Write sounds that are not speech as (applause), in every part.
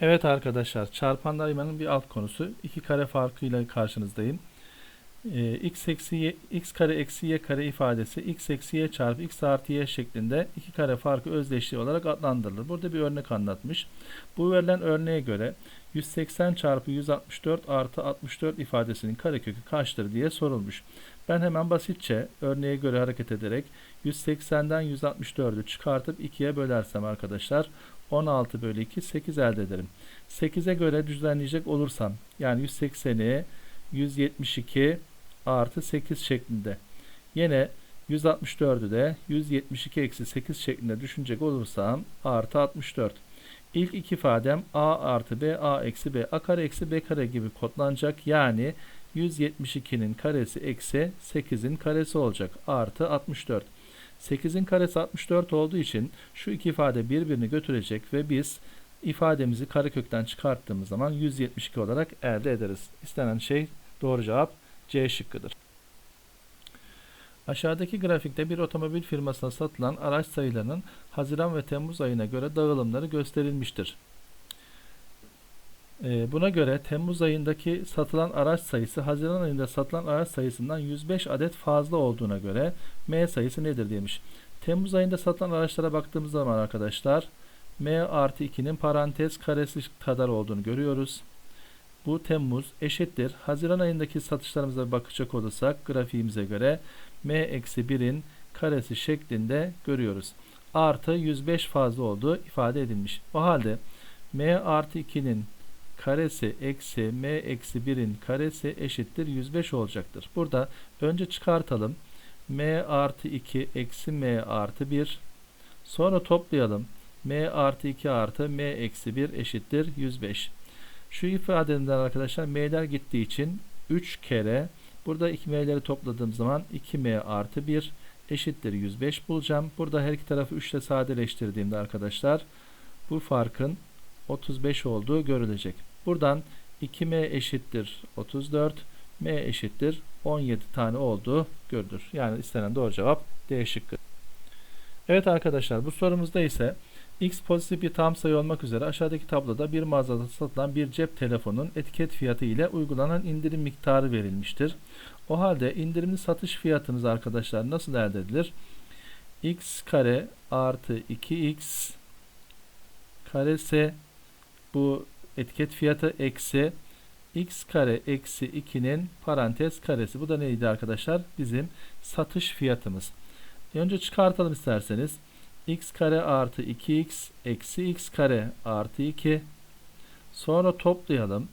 Evet arkadaşlar, çarpan daimanın bir alt konusu. iki kare farkıyla karşınızdayım. Ee, x eksi y, x kare eksi y kare ifadesi x eksi y çarpı x artı y şeklinde iki kare farkı özdeşliği olarak adlandırılır. Burada bir örnek anlatmış. Bu verilen örneğe göre 180 çarpı 164 artı 64 ifadesinin karekökü kaçtır diye sorulmuş. Ben hemen basitçe örneğe göre hareket ederek 180'den 164'ü çıkartıp 2'ye bölersem arkadaşlar 16 bölü 2 8 elde ederim. 8'e göre düzenleyecek olursam yani 180'i 172 artı 8 şeklinde. Yine 164'ü de 172 eksi 8 şeklinde düşünecek olursam artı 64. İlk iki ifadem a artı b a eksi b a kare eksi b kare gibi kodlanacak. Yani 172'nin karesi eksi 8'in karesi olacak. Artı 64. 8'in karesi 64 olduğu için şu iki ifade birbirini götürecek ve biz ifademizi karekökten çıkarttığımız zaman 172 olarak elde ederiz. İstenen şey doğru cevap C şıkkıdır. Aşağıdaki grafikte bir otomobil firmasına satılan araç sayılarının Haziran ve Temmuz ayına göre dağılımları gösterilmiştir. Ee, Buna göre Temmuz ayındaki satılan araç sayısı Haziran ayında satılan araç sayısından 105 adet fazla olduğuna göre M sayısı nedir demiş. Temmuz ayında satılan araçlara baktığımız zaman arkadaşlar M artı 2'nin parantez karesi kadar olduğunu görüyoruz. Bu Temmuz eşittir. Haziran ayındaki satışlarımıza bakacak olursak grafiğimize göre M eksi 1'in karesi şeklinde görüyoruz. Artı 105 fazla olduğu ifade edilmiş. O halde M artı 2'nin karesi eksi m eksi 1'in karesi eşittir 105 olacaktır. Burada önce çıkartalım. m artı 2 eksi m artı 1 sonra toplayalım. m artı 2 artı m eksi 1 eşittir 105. Şu ifadeden arkadaşlar m'ler gittiği için 3 kere burada 2 m'leri topladığım zaman 2m artı 1 eşittir 105 bulacağım. Burada her iki tarafı 3 ile sadeleştirdiğimde arkadaşlar bu farkın 35 olduğu görülecek. Buradan 2m eşittir 34, m eşittir 17 tane olduğu görülür. Yani istenen doğru cevap D şıkkı. Evet arkadaşlar bu sorumuzda ise x pozitif bir tam sayı olmak üzere aşağıdaki tabloda bir mağazada satılan bir cep telefonunun etiket fiyatı ile uygulanan indirim miktarı verilmiştir. O halde indirimli satış fiyatınız arkadaşlar nasıl elde edilir? x kare artı 2x karesi bu etiket fiyatı eksi x kare eksi 2'nin parantez karesi. Bu da neydi arkadaşlar? Bizim satış fiyatımız. Önce çıkartalım isterseniz. X kare artı 2x eksi x kare artı 2 sonra toplayalım.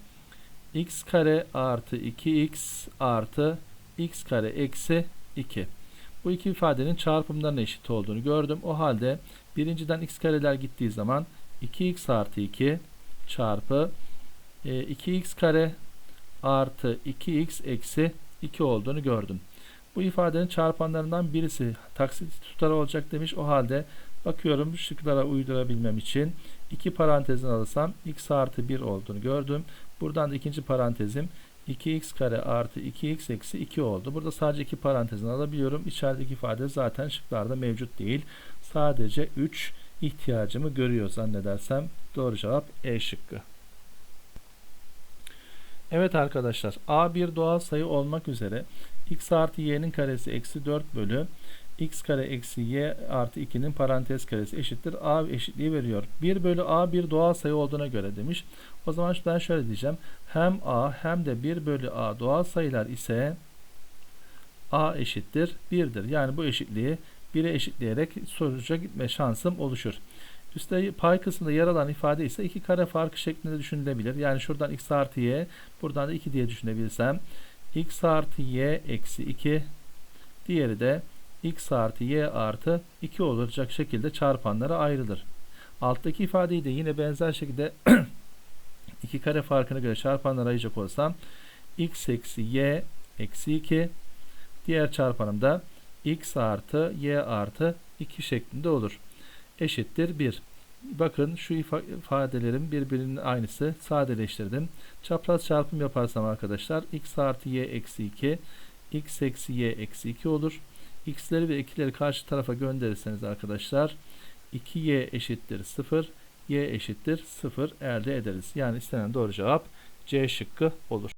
x kare artı 2x artı x kare eksi 2. Bu iki ifadenin çarpımlarına eşit olduğunu gördüm. O halde birinciden x kareler gittiği zaman 2x artı 2 çarpı e, 2x kare artı 2x eksi 2 olduğunu gördüm. Bu ifadenin çarpanlarından birisi taksit tutarı olacak demiş. O halde bakıyorum şıklara uydurabilmem için iki parantezin alırsam x artı 1 olduğunu gördüm. Buradan da ikinci parantezim 2x kare artı 2x eksi 2 oldu. Burada sadece iki parantezin alabiliyorum. İçerideki ifade zaten şıklarda mevcut değil. Sadece 3 ihtiyacımı görüyor zannedersem. Doğru cevap E şıkkı. Evet arkadaşlar a bir doğal sayı olmak üzere x artı y'nin karesi eksi 4 bölü x kare eksi y artı 2'nin parantez karesi eşittir a eşitliği veriyor. 1 bölü a bir doğal sayı olduğuna göre demiş. O zaman ben şöyle diyeceğim. Hem a hem de 1 bölü a doğal sayılar ise a eşittir 1'dir. Yani bu eşitliği 1'e eşitleyerek sonuca gitme şansım oluşur. Üstte pay kısmında yer alan ifade ise iki kare farkı şeklinde düşünülebilir. Yani şuradan x artı y, buradan da 2 diye düşünebilirsem x artı y eksi 2 diğeri de x artı y artı 2 olacak şekilde çarpanlara ayrılır. Alttaki ifadeyi de yine benzer şekilde (clears throat) iki kare farkına göre çarpanlara ayıracak olsam x eksi y eksi 2 diğer çarpanımda x artı y artı 2 şeklinde olur eşittir 1. Bakın şu ifadelerin birbirinin aynısı sadeleştirdim. Çapraz çarpım yaparsam arkadaşlar x artı y eksi 2 x eksi y eksi 2 olur. x'leri ve 2'leri karşı tarafa gönderirseniz arkadaşlar 2y eşittir 0 y eşittir 0 elde ederiz. Yani istenen doğru cevap C şıkkı olur.